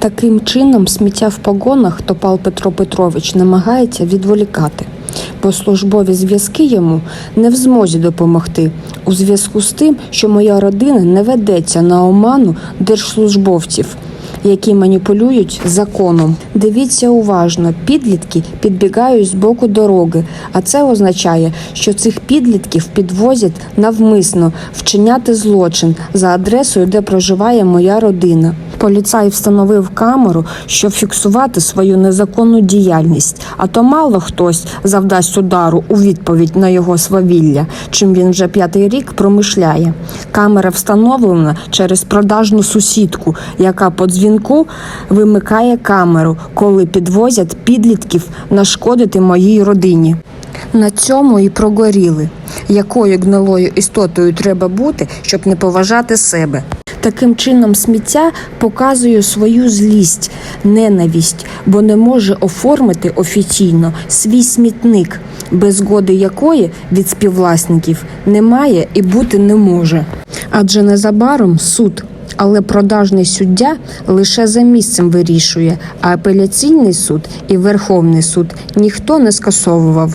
Таким чином, сміття в погонах Топал Петро Петрович намагається відволікати, бо службові зв'язки йому не в змозі допомогти у зв'язку з тим, що моя родина не ведеться на оману держслужбовців. Які маніпулюють законом. Дивіться уважно, підлітки підбігають з боку дороги, а це означає, що цих підлітків підвозять навмисно вчиняти злочин за адресою, де проживає моя родина. Поліцай встановив камеру, щоб фіксувати свою незаконну діяльність. А то мало хтось завдасть удару у відповідь на його свавілля, чим він вже п'ятий рік промишляє. Камера встановлена через продажну сусідку, яка по дзвінку вимикає камеру, коли підвозять підлітків нашкодити моїй родині. На цьому і прогоріли, якою гнилою істотою треба бути, щоб не поважати себе. Таким чином, сміття показує свою злість, ненависть, бо не може оформити офіційно свій смітник, без згоди якої від співвласників немає і бути не може. Адже незабаром суд. Але продажний суддя лише за місцем вирішує, а апеляційний суд і Верховний суд ніхто не скасовував.